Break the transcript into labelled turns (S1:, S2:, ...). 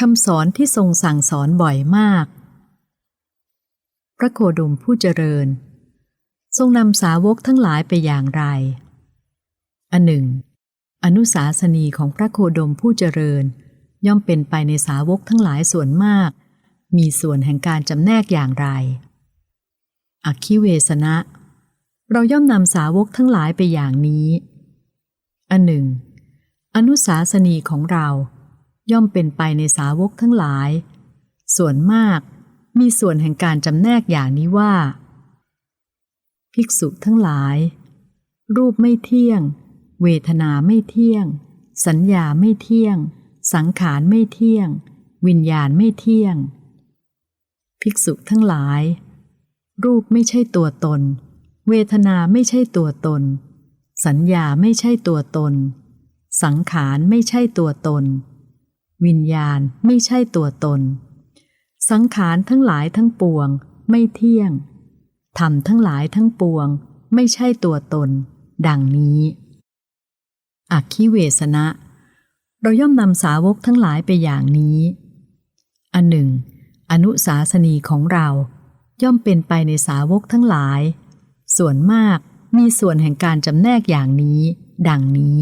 S1: คำสอนที่ทรงสั่งสอนบ่อยมาก พระโคดมผู้เจริญ ทรงนำสาวกทั้งหลายไปอย่างไร อันหนึ่ง อนุสาสนีของพระโคดมผู้เจริญ ย่อมเป็นไปในสาวกทั้งหลายส่วนมาก มีส่วนแห่งการจำแนกอย่างไร อคิเวสนะ เราย่อมนำสาวกทั้งหลายไปอย่างนี้ อันหนึ่ง อนุสาสนีของเรา ย่อมเป็นไปในสาวกทั้งหลาย ส่วนมากมีส่วนแห่งการจำแนกอย่างนี้ว่า ภิกษุทั้งหลาย รูปไม่เที่ยง เวทนาไม่เที่ยง สัญญาไม่เที่ยง สังขารไม่เที่ยง วิญญาณไม่เที่ยง ภิกษุทั้งหลาย รูปไม่ใช่ตัวตน เวทนาไม่ใช่ตัวตน สัญญาไม่ใช่ตัวตน สังขารไม่ใช่ตัวตน วิญญาณไม่ใช่ตัวตน สังขารทั้งหลายทั้งปวง ไม่เที่ยงธรรมทั้งหลายทั้งปวง ไม่ใช่ตัวตน ดังนี้อักขิเวสนะ เราย่อมนำสาวกทั้งหลายไปอย่างนี้ อันหนึ่ง อนุสาสนีของเราย่อมเป็นไปในสาวกทั้งหลาย ส่วนมากมีส่วนแห่งการจำแนกอย่างนี้ ดังนี้